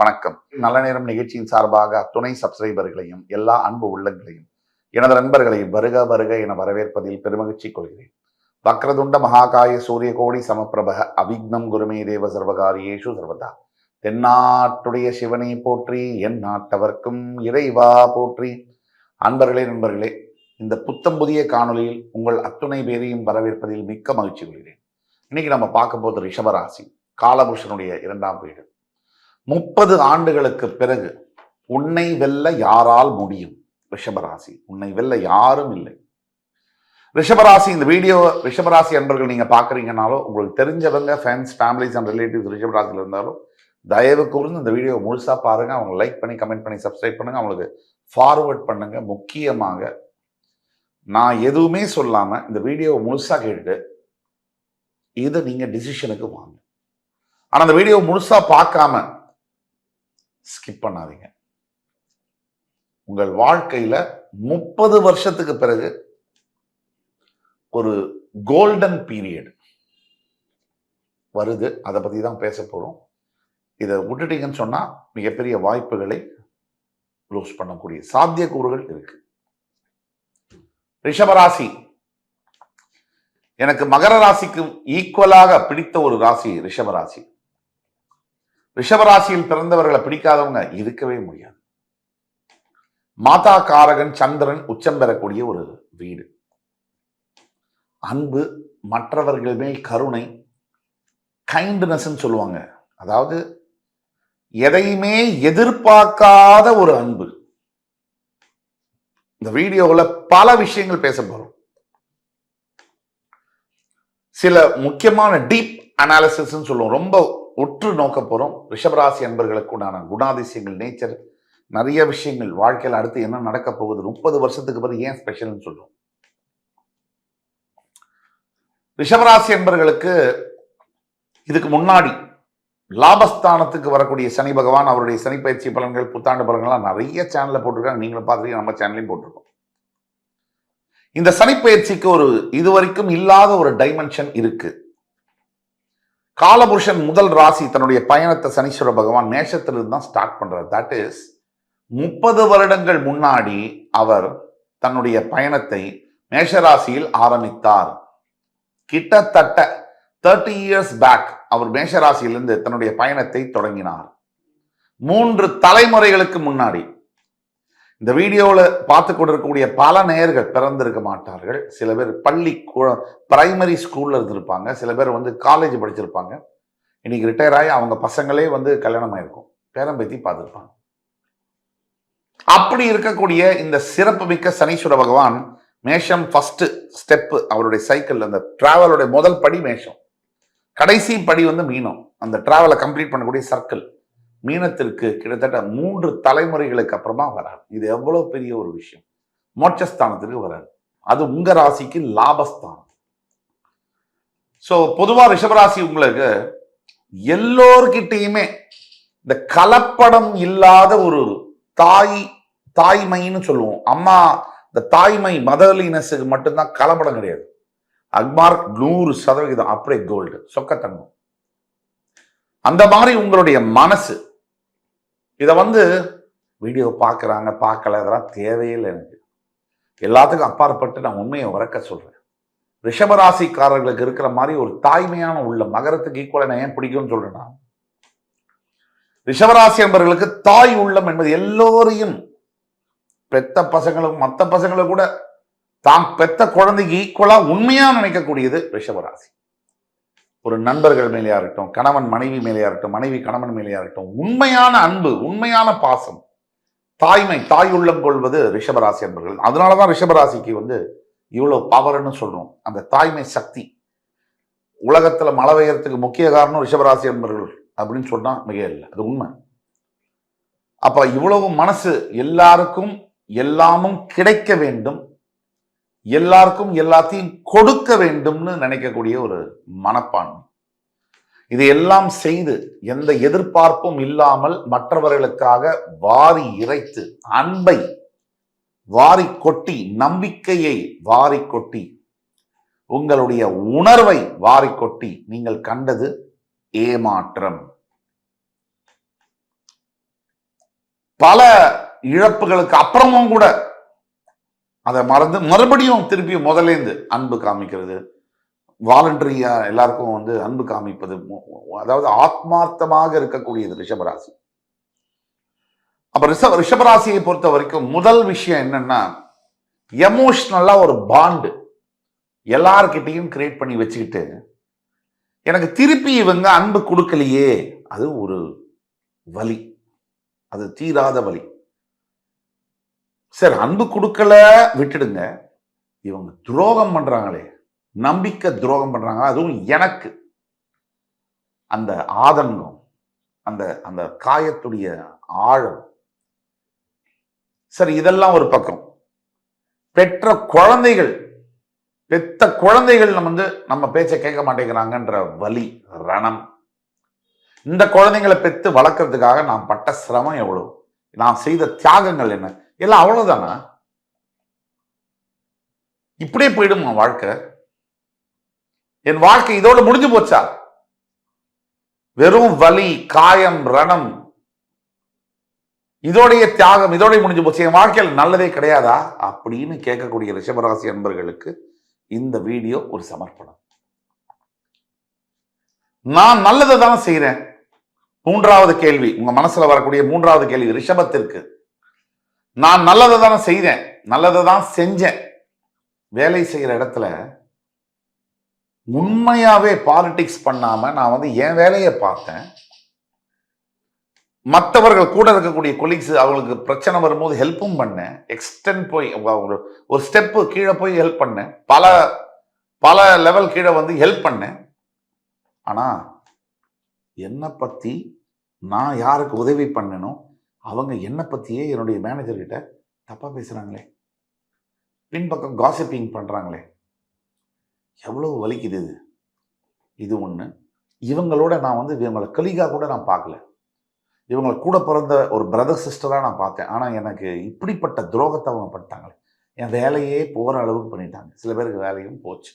வணக்கம். நல்ல நேரம் நிகழ்ச்சியின் சார்பாக துணை சப்ஸ்கிரைபர்களையும் எல்லா அன்பு உள்ளங்களையும் எனது நண்பர்களை வருக வருக என வரவேற்பதில் பெருமகிழ்ச்சி கொள்கிறேன். வக்ரதுண்ட மகாகாய சூரிய கோடி சமப்பிரப அவிக்னம் குருமே தேவ சர்வகாரியேஷு சர்வதா. தென்னாட்டுடைய சிவனை போற்றி என் நாட்டவர்க்கும் இறைவா போற்றி. அன்பர்களே நண்பர்களே இந்த புத்தம் புதிய காணொளியில் உங்கள் அத்துணை பேரையும் வரவேற்பதில் மிக்க மகிழ்ச்சி கொள்கிறேன். இன்னைக்கு நம்ம பார்க்க போது ரிஷபராசி காலபுருஷனுடைய இரண்டாம் வீடு. முப்பது ஆண்டுகளுக்கு பிறகு உன்னை வெல்ல யாரால் முடியும்? ரிஷபராசி. உன்னை வெல்ல யாரும் இல்லை. ரிஷபராசி இந்த வீடியோ ரிஷபராசி அன்பர்கள் நீங்கள் பாக்குறீங்கனாலும் உங்களுக்கு தெரிஞ்சவங்க ஃபேன்ஸ் ஃபேமிலிஸ் அண்ட் ரிலேட்டிவ்ஸ் ரிஷபராசியில் இருந்தாலும் தயவு கூர்ந்து இந்த வீடியோ முழுசாக பாருங்கள் அவங்க லைக் பண்ணி கமெண்ட் பண்ணி சப்ஸ்கிரைப் பண்ணுங்க. அவங்களுக்கு ஃபார்வர்ட் பண்ணுங்கள் முக்கியமாக நான் எதுவுமே சொல்லாமல் இந்த வீடியோவை முழுசாக கேட்டுட்டு இதை நீங்கள் டிசிஷனுக்கு வாங்க. ஆனால் அந்த வீடியோ முழுசாக பார்க்காம ஸ்கிப் பண்ணாதீங்க. உங்கள் வாழ்க்கையில் முப்பது வருஷத்துக்கு பிறகு ஒரு கோல்டன் பீரியட் வருது. அதை பற்றி தான் பேச போகிறோம் இதை விட்டுட்டீங்கன்னு சொன்னால் மிகப்பெரிய வாய்ப்புகளை லூஸ் பண்ணக்கூடிய சாத்தியக்கூறுகள் இருக்கு. ரிஷபராசி எனக்கு மகர ராசிக்கும் ஈக்குவலாக பிடித்த ஒரு ராசி ரிஷபராசி ரிஷபராசியில் பிறந்தவர்களை பிடிக்காதவங்க இருக்கவே முடியாது. மாதா காரகன் சந்திரன் உச்சம் பெறக்கூடிய ஒரு வீடு. அன்பு மற்றவர்கள் மேல் கருணை கைண்ட்னஸ்ன்னு சொல்லுவாங்க. அதாவது எதையுமே எதிர்பார்க்காத ஒரு அன்பு. இந்த வீடியோவில் பல விஷயங்கள் பேச போகிறோம் சில முக்கியமான டீப் அனாலிசிஸ்ன்னு சொல்லுவோம். ரொம்ப உற்று நோக்க போகிறோம் ரிஷபராசி அன்பர்களுக்கு உண்டான குணாதிசயங்கள் நேச்சர் நிறைய விஷயங்கள். வாழ்க்கையில் அடுத்து என்ன நடக்க போகுது? முப்பது வருஷத்துக்கு பிறகு ஏன் ஸ்பெஷல்னு சொல்லுவோம். ரிஷபராசி என்பர்களுக்கு இதுக்கு முன்னாடி லாபஸ்தானத்துக்கு வரக்கூடிய சனி பகவான் அவருடைய சனி பயிற்சி பலன்கள் புத்தாண்டு பலன்கள்லாம் நிறைய சேனலில் போட்டிருக்காங்க. நீங்களும் பார்த்துருக்கீங்க நம்ம சேனல்லையும் போட்டிருக்கோம். இந்த சனிப்பயிற்சிக்கு ஒரு இதுவரைக்கும் இல்லாத ஒரு டைமென்ஷன் இருக்குது காலபுருஷன் முதல் ராசி தன்னுடைய பயணத்தை சனீஸ்வர பகவான் மேஷத்திலிருந்து தான் ஸ்டார்ட் பண்ணுறார் தட் இஸ் முப்பது வருடங்கள் முன்னாடி அவர் தன்னுடைய பயணத்தை மேஷராசியில் ஆரம்பித்தார். கிட்டத்தட்ட தேர்ட்டி இயர்ஸ் பேக் அவர் மேஷராசியிலிருந்து தன்னுடைய பயணத்தை தொடங்கினார். மூன்று தலைமுறைகளுக்கு முன்னாடி இந்த வீடியோவில் பார்த்து கொண்டிருக்கக்கூடிய பல நேயர்கள் பிறந்திருக்க மாட்டார்கள். சில பேர் பள்ளி பிரைமரி ஸ்கூலில் இருந்திருப்பாங்க. சில பேர் வந்து காலேஜ் படிச்சிருப்பாங்க. இன்னைக்கு ரிட்டையர் ஆகி அவங்க பசங்களே வந்து கல்யாணம் ஆயிருக்கும். பேரம்பேத்தி பார்த்துருப்பாங்க. அப்படி இருக்கக்கூடிய இந்த சிறப்பு மிக்க சனீஸ்வர பகவான் மேஷம் ஃபஸ்ட்டு ஸ்டெப்பு அவருடைய சைக்கிள் அந்த டிராவலுடைய முதல் படி மேஷம். கடைசி படி வந்து மீனம். அந்த டிராவலை கம்ப்ளீட் பண்ணக்கூடிய சர்க்கிள் மீனத்திற்கு கிட்டத்தட்ட மூன்று தலைமுறைகளுக்கு அப்புறமா வராது இது எவ்வளவு பெரிய ஒரு விஷயம். மோட்சஸ்தானத்திற்கு வராது அது உங்க ராசிக்கு லாபஸ்தானம். ஸோ பொதுவா ரிஷபராசி உங்களுக்கு எல்லோர்கிட்டையுமே இந்த கலப்படம் இல்லாத ஒரு தாய் தாய்மைன்னு சொல்லுவோம். அம்மா இந்த தாய்மை மதர்லினஸுக்கு மட்டும்தான் கலப்படம் கிடையாது. அக்மார்க் நூறு சதவிகிதம் அப்படியே கோல்டு சொக்கத்தங்கம் அந்த மாதிரி உங்களுடைய மனசு இதை வந்து வீடியோ பார்க்குறாங்க பார்க்கல இதெல்லாம் தேவையில்லை எனக்கு. எல்லாத்துக்கும் அப்பாற்பட்டு நான் உண்மையை உறக்க சொல்றேன். ரிஷபராசிக்காரர்களுக்கு இருக்கிற மாதிரி ஒரு தாய்மையான உள்ள மகரத்துக்கு ஈக்குவலாக நான் ஏன் பிடிக்கும்னு சொல்றேன்னா ரிஷபராசி என்பவர்களுக்கு தாய் உள்ளம் என்பது எல்லோரையும் பெத்த பசங்களும் மற்ற பசங்களும் கூட தான் பெத்த குழந்தைக்கு ஈக்குவலா உண்மையாக நினைக்கக்கூடியது ரிஷபராசி. ஒரு நண்பர்கள் மேலேயா இருக்கட்டும் கணவன் மனைவி மேலேயா இருக்கட்டும் மனைவி கணவன் மேலேயா இருக்கட்டும் உண்மையான அன்பு உண்மையான பாசம் தாய்மை தாய் உள்ளம் கொள்வது ரிஷபராசி என்பர்கள் அதனாலதான் ரிஷபராசிக்கு வந்து இவ்வளோ பவர்னு சொல்கிறோம் அந்த தாய்மை சக்தி. உலகத்தில் மழை பெய்யறதுக்கு முக்கிய காரணம் ரிஷபராசி என்பர்கள் அப்படின்னு சொன்னால் மிக இல்லை. அது உண்மை. அப்போ இவ்வளவு மனசு எல்லாருக்கும் எல்லாமும் கிடைக்க வேண்டும். எல்லாருக்கும் எல்லாத்தையும் கொடுக்க வேண்டும்னு நினைக்கக்கூடிய ஒரு மனப்பான்மை. இதையெல்லாம் செய்து எந்த எதிர்பார்ப்பும் இல்லாமல் மற்றவர்களுக்காக வாரி இறைத்து அன்பை வாரி கொட்டி நம்பிக்கையை வாரி கொட்டி உங்களுடைய உணர்வை வாரி கொட்டி நீங்கள் கண்டது ஏமாற்றம். பல இழப்புகளுக்கு அப்புறமும் கூட அதை மறந்து மறுபடியும் திருப்பி முதலேந்து அன்பு காமிக்கிறது. வாலண்டரியா எல்லாருக்கும் வந்து அன்பு காமிப்பது அதாவது ஆத்மார்த்தமாக இருக்கக்கூடியது ரிஷபராசி. அப்ப ரிஷப ரிஷபராசியை பொறுத்த வரைக்கும் முதல் விஷயம் என்னன்னா எமோஷ்னலா ஒரு பாண்டு எல்லார்கிட்டையும் கிரியேட் பண்ணி வச்சுக்கிட்டு எனக்கு திருப்பி இவங்க அன்பு கொடுக்கலையே அது ஒரு வலி. அது தீராத வலி. சார் அன்பு கொடுக்கல விட்டுடுங்க. இவங்க துரோகம் பண்ணுறாங்களே நம்பிக்கை துரோகம் பண்ணுறாங்க அதுவும் எனக்கு. அந்த ஆதங்கம் அந்த அந்த காயத்துடைய ஆழம். சரி இதெல்லாம் ஒரு பக்கம். பெற்ற குழந்தைகள் பெத்த குழந்தைகள் நம்ம வந்து நம்ம பேச்சை கேட்க மாட்டேங்கிறாங்கன்ற வலி ரணம். இந்த குழந்தைங்களை பெற்று வளர்க்கறதுக்காக நான் பட்ட சிரமம் எவ்வளோ நான் செய்த தியாகங்கள் என்ன? எல்லாம் அவ்வளவுதானா இப்படியே போயிடுமா வாழ்க்கை. என் வாழ்க்கை இதோட முடிஞ்சு போச்சா? வெறும் வலி காயம் ரணம் இதோடைய தியாகம் இதோடய முடிஞ்சு போச்சு. என் வாழ்க்கையில் நல்லதே கிடையாதா? அப்படின்னு கேட்கக்கூடிய ரிஷபராசி அன்பர்களுக்கு இந்த வீடியோ ஒரு சமர்ப்பணம். நான் நல்லதை தான் செய்கிறேன் மூன்றாவது கேள்வி. உங்க மனசுல வரக்கூடிய மூன்றாவது கேள்வி ரிஷபத்திற்கு. நான் நல்லதை தானே செய்தேன். நல்லதை தான் செஞ்சேன். வேலை செய்கிற இடத்துல உண்மையாவே பாலிடிக்ஸ் பண்ணாம நான் வந்து என் வேலையை பார்த்தேன். மற்றவர்கள் கூட இருக்கக்கூடிய கொலீக்ஸ் அவங்களுக்கு பிரச்சனை வரும்போது ஹெல்ப்பும் பண்ணேன். எக்ஸ்டென்ட் போய் ஒரு ஒரு ஸ்டெப்பு கீழே போய் ஹெல்ப் பண்ணேன். பல பல லெவல் கீழே வந்து ஹெல்ப் பண்ணேன். ஆனால் என்னை பற்றி நான் யாருக்கு உதவி பண்ணணும் அவங்க என்னை பற்றியே என்னுடைய மேனேஜர்கிட்ட தப்பாக பேசுகிறாங்களே பின்பக்கம் காசிப்பிங் பண்ணுறாங்களே எவ்வளோ வலிக்குது இது. இது ஒன்று இவங்களோட நான் வந்து இவங்களை கலிகா கூட நான் பார்க்கல. இவங்களை கூட பிறந்த ஒரு பிரதர் சிஸ்டராக நான் பார்த்தேன். ஆனால் எனக்கு இப்படிப்பட்ட துரோகத்தை அவங்க பண்ணிட்டாங்களே என் வேலையே போகிற அளவுக்கு பண்ணிட்டாங்க. சில பேருக்கு வேலையும் போச்சு.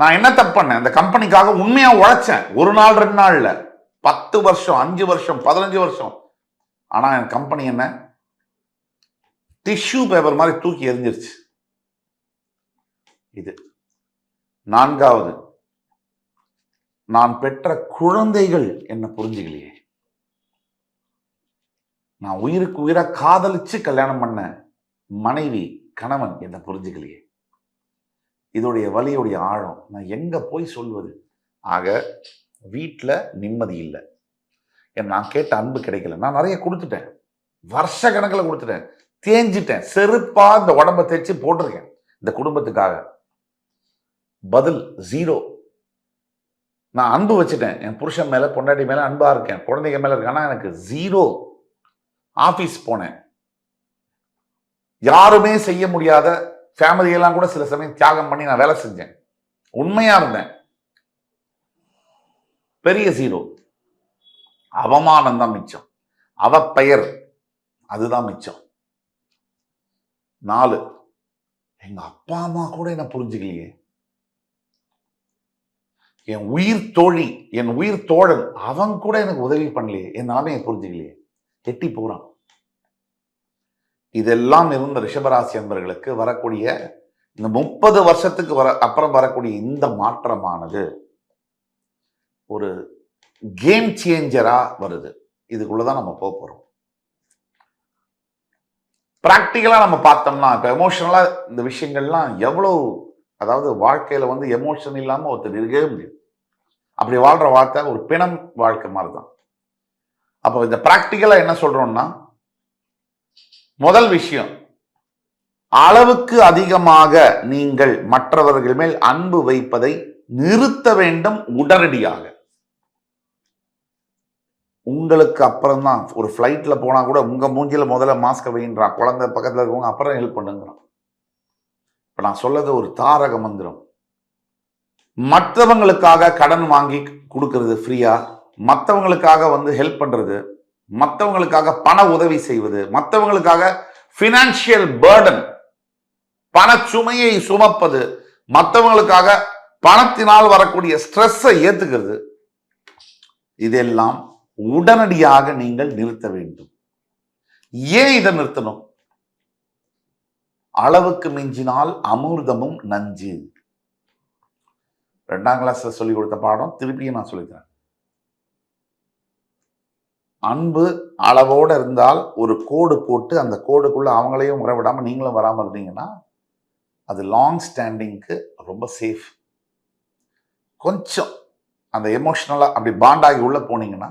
நான் என்ன தப்பு பண்ணேன்? அந்த கம்பெனிக்காக உண்மையாக உழைச்சேன். ஒரு நாள் ரெண்டு நாளில். பத்து வருஷம் அஞ்சு வருஷம் பதினஞ்சு வருஷம். ஆனால் என் கம்பெனி என்ன? டிஷ்யூ பேப்பர் மாதிரி தூக்கி எரிஞ்சிருச்சு இது. நான்காவது. நான் பெற்ற குழந்தைகள் என்ன புரிஞ்சுக்கலையே. நான் உயிருக்கு உயிராக காதலிச்சு கல்யாணம் பண்ண மனைவி கணவன் என்ன புரிஞ்சுக்கலையே. இதோடைய வலியுடைய ஆழம். நான் எங்க போய் சொல்வது? ஆக வீட்டில் நிம்மதி இல்லை. நான் கேட்ட அன்பு கிடைக்கல. நான் நிறைய கொடுத்துட்டேன். வருஷ கணக்கில் கொடுத்துட்டேன். தேஞ்சிட்டேன். செருப்பாக இந்த உடம்ப தைச்சு போட்டிருக்கேன். இந்த குடும்பத்துக்காக. பதில் ஜீரோ நான் அன்பு வச்சுட்டேன். என் புருஷன் மேலே பொண்டாட்டி மேலே அன்பாக இருக்கேன். குழந்தைங்க மேலே இருக்கேன். ஆனால் எனக்கு ஜீரோ ஆஃபீஸ் போனேன். யாருமே செய்ய முடியாத ஃபேமிலியெல்லாம் கூட சில சமயம் தியாகம் பண்ணி நான் வேலை செஞ்சேன். உண்மையாக இருந்தேன். பெரிய ஜீரோ அவமானம் தான் மிச்சம். அவ பெயர் அதுதான் மிச்சம். நாலு எங்க அப்பா அம்மா கூட என்ன புரிஞ்சுக்கலையே? என் உயிர் தோழி என் உயிர் தோழன் அவன் கூட எனக்கு உதவி பண்ணலையே. என் நிலைமையை புரிஞ்சுக்கலையே. எட்டி போறான். இதெல்லாம் இருந்த ரிஷபராசி அன்பர்களுக்கு வரக்கூடிய இந்த முப்பது வருஷத்துக்கு வர அப்புறம் வரக்கூடிய இந்த மாற்றமானது. ஒரு கேம் சேஞ்சராக வருது. இதுக்குள்ளதான் நம்ம போக போகிறோம் ப்ராக்டிக்கலாக நம்ம பார்த்தோம்னா இப்போ எமோஷனலாக இந்த விஷயங்கள்லாம் எவ்வளோ அதாவது வாழ்க்கையில் வந்து எமோஷன் இல்லாமல் ஒருத்தர் இருக்கவே முடியாது. அப்படி வாழ்கிற வாழ்க்கை ஒரு பிணம் வாழ்க்கை மாதிரி தான் அப்போ இந்த ப்ராக்டிக்கலாக என்ன சொல்றோம்னா முதல் விஷயம் அளவுக்கு அதிகமாக நீங்கள் மற்றவர்கள் மேல் அன்பு வைப்பதை நிறுத்த வேண்டும் உடனடியாக. உங்களுக்கு அப்புறம் தான் ஒரு ஃப்ளைட்டில் போனால் கூட உங்கள் மூஞ்சியில் முதல்ல மாஸ்கை வைன்றான் குழந்தை பக்கத்தில் இருக்கவங்க அப்புறம் ஹெல்ப் பண்ணுங்கிறான். இப்போ நான் சொல்லது ஒரு தாரக மந்திரம். மற்றவங்களுக்காக கடன் வாங்கி கொடுக்கறது ஃப்ரீயாக மற்றவங்களுக்காக வந்து ஹெல்ப் பண்ணுறது மற்றவங்களுக்காக பண உதவி செய்வது? மற்றவங்களுக்காக ஃபினான்ஷியல் பேர்டன் பண சுமையை சுமப்பது? மற்றவங்களுக்காக பணத்தினால் வரக்கூடிய ஸ்ட்ரெஸ்ஸை ஏற்றுக்கிறது இதெல்லாம் உடனடியாக நீங்கள் நிறுத்த வேண்டும். ஏன் இதை நிறுத்தணும்? அளவுக்கு மிஞ்சினால் அமிர்தமும் நஞ்சு. ரெண்டாம் கிளாஸ்ல சொல்லி கொடுத்த பாடம் திருப்பியும் நான் சொல்லித்தரேன். அன்பு அளவோட இருந்தால் ஒரு கோடு போட்டு அந்த கோடுக்குள்ள அவங்களையும் உறவிடாமல் விடாம நீங்களும் வராமல் இருந்தீங்கன்னா அது லாங் ஸ்டாண்டிங்க்கு ரொம்ப சேஃப் கொஞ்சம் அந்த எமோஷ்னலாக அப்படி பாண்டாகி உள்ளே போனீங்கன்னா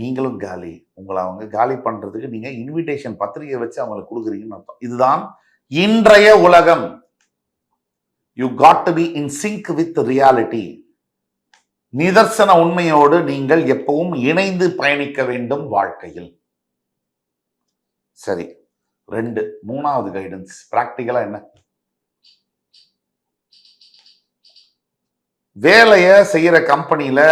நீங்களும் காலி. உங்களை அவங்க காலி பண்றதுக்கு நீங்க இன்விடேஷன் பத்திரிகை வச்சு அவங்களுக்கு கொடுக்குறீங்கன்னு அர்த்தம். இதுதான் இன்றைய உலகம். You got to be in sync with reality நிதர்சன உண்மையோடு நீங்கள் எப்பவும் இணைந்து பயணிக்க வேண்டும் வாழ்க்கையில். சரி ரெண்டு மூணாவது கைடன்ஸ் பிராக்டிக்கலா என்ன? வேலையை செய்யற கம்பெனியில்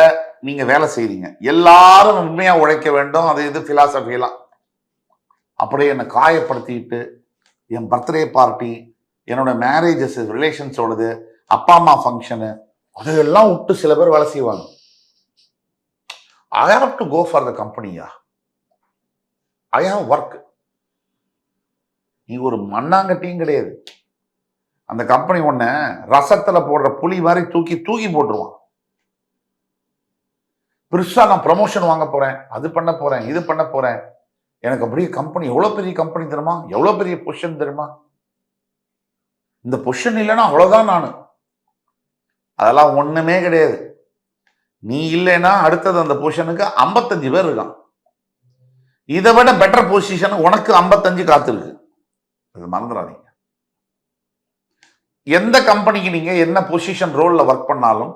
நீங்க வேலை செய்றீங்க. எல்லாரும் உண்மையா உழைக்க வேண்டும். அது இது பிலாசபிலாம் அப்படியே என்னை காயப்படுத்திட்டு என் பர்த்டே பார்ட்டி என்னோட மேரேஜஸ் ரிலேஷன்ஸோடது அப்பா அம்மா ஃபங்க்ஷனு அதையெல்லாம் விட்டு சில பேர் வேலை செய்வாங்க. I have to go for the கம்பெனியா ஐ ஹாவ் ஒர்க் நீ ஒரு மண்ணாங்கட்டியும் கிடையாது. அந்த கம்பெனி ஒன்ன ரசத்தில் போடுற புளி மாதிரி தூக்கி தூக்கி போட்டுருவான். பெருசாக நான் ப்ரமோஷன் வாங்க போகிறேன் அது பண்ண போகிறேன் இது பண்ண போகிறேன் எனக்கு அப்படியே கம்பெனி எவ்வளோ பெரிய கம்பெனி தெரியுமா? எவ்வளோ பெரிய பொசிஷன் தெரியுமா? இந்த பொசிஷன் இல்லைன்னா அவ்வளோதான் நான். அதெல்லாம் ஒன்றுமே கிடையாது. நீ இல்லைன்னா அடுத்தது அந்த பொசிஷனுக்கு ஐம்பத்தஞ்சு பேர் இருக்கான். இதை விட பெட்டர் பொசிஷன் உனக்கு ஐம்பத்தஞ்சு காத்திருக்கு இது மறந்துடாதீங்க. எந்த கம்பெனிக்கு நீங்கள் என்ன பொசிஷன் ரோலில் ஒர்க் பண்ணாலும்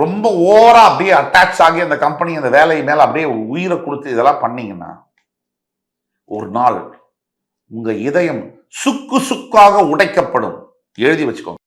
ரொம்ப ஓவராக அப்படியே அட்டாச் ஆகி அந்த கம்பெனி அந்த வேலை மேலே அப்படியே உயிரை கொடுத்து இதெல்லாம் பண்ணீங்கன்னா ஒரு நாள் உங்கள் இதயம் சுக்கு சுக்காக உடைக்கப்படும். எழுதி வச்சுக்கோங்க.